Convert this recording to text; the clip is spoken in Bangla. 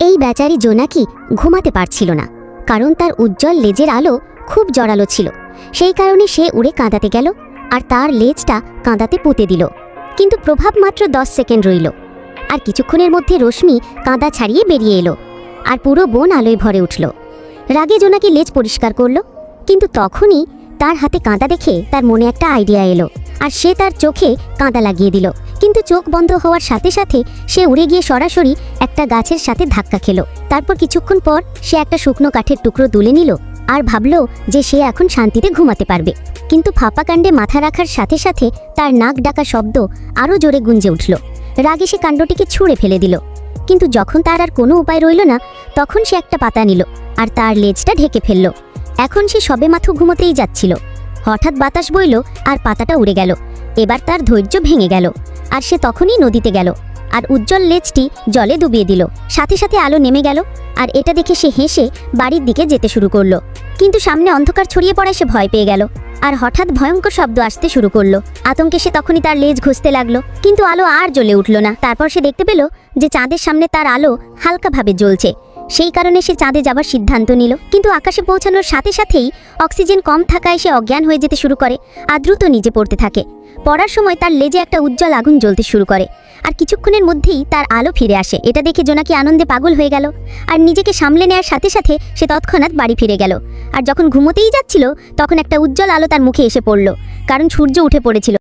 এই বেচারি জোনাকি ঘুমাতে পারছিল না, কারণ তার উজ্জ্বল লেজের আলো খুব জড়ালো ছিল। সেই কারণে সে উড়ে কাঁদাতে গেল আর তার লেজটা কাঁদাতে পুঁতে দিল। কিন্তু প্রভাব মাত্র দশ সেকেন্ড রইল আর কিছুক্ষণের মধ্যে রশ্মি কাঁদা ছাড়িয়ে বেরিয়ে এলো আর পুরো বন আলোয় ভরে উঠল। রাগে জোনাকি লেজ পরিষ্কার করল, কিন্তু তখনই তার হাতে কাঁদা দেখে তার মনে একটা আইডিয়া এলো আর সে তার চোখে কাঁদা লাগিয়ে দিল। কিন্তু চোখ বন্ধ হওয়ার সাথে সাথে সে উড়ে গিয়ে সরাসরি একটা গাছের সাথে ধাক্কা খেলো। তারপর কিছুক্ষণ পর সে একটা শুকনো কাঠের টুকরো তুলে নিল আর ভাবলো যে সে এখন শান্তিতে ঘুমাতে পারবে। কিন্তু ফাঁপা কাণ্ডে মাথা রাখার সাথে সাথে তার নাক ডাকা শব্দ আরও জোরে গুঞ্জে উঠল। রাগে সে কাণ্ডটিকে ছুঁড়ে ফেলে দিল। কিন্তু যখন তার আর কোনো উপায় রইল না, তখন সে একটা পাতা নিল আর তার লেজটা ঢেকে ফেলল। এখন সে সবে মাথু ঘুমোতেই যাচ্ছিল। হঠাৎ বাতাস বইল আর পাতাটা উড়ে গেল। এবার তার ধৈর্য ভেঙে গেল। আর সে তখনই নদীতে গেল। আর উজ্জ্বল লেজটি জলে ডুবিয়ে দিল। সাথে সাথে আলো নেমে গেল। আর এটা দেখে সে হেসে বাড়ির দিকে যেতে শুরু করল। কিন্তু সামনে অন্ধকার ছড়িয়ে পড়ায় সে ভয় পেয়ে গেল। আর হঠাৎ ভয়ঙ্কর শব্দ আসতে শুরু করল। আতঙ্কে সে তখনই তার লেজ ঘষতে লাগল। কিন্তু আলো আর জ্বলে উঠল না। তারপর সে দেখতে পেল যে চাঁদের সামনে তার আলো হালকাভাবে জ্বলছে। সেই কারণে সে চাঁদে যাবার সিদ্ধান্ত নিল। কিন্তু আকাশে পৌঁছানোর সাথে সাথেই অক্সিজেন কম থাকায় সে অজ্ঞান হয়ে যেতে শুরু করে আর দ্রুত নিজে পড়তে থাকে। পড়ার সময় তার লেজে একটা উজ্জ্বল আগুন জ্বলতে শুরু করে আর কিছুক্ষণের মধ্যেই তার আলো ফিরে আসে। এটা দেখে জোনাকি আনন্দে পাগল হয়ে গেল আর নিজেকে সামলে নেওয়ার সাথে সাথে সে তৎক্ষণাৎ বাড়ি ফিরে গেল। আর যখন ঘুমোতেই যাচ্ছিল, তখন একটা উজ্জ্বল আলো তার মুখে এসে পড়ল, কারণ সূর্য উঠে পড়েছিল।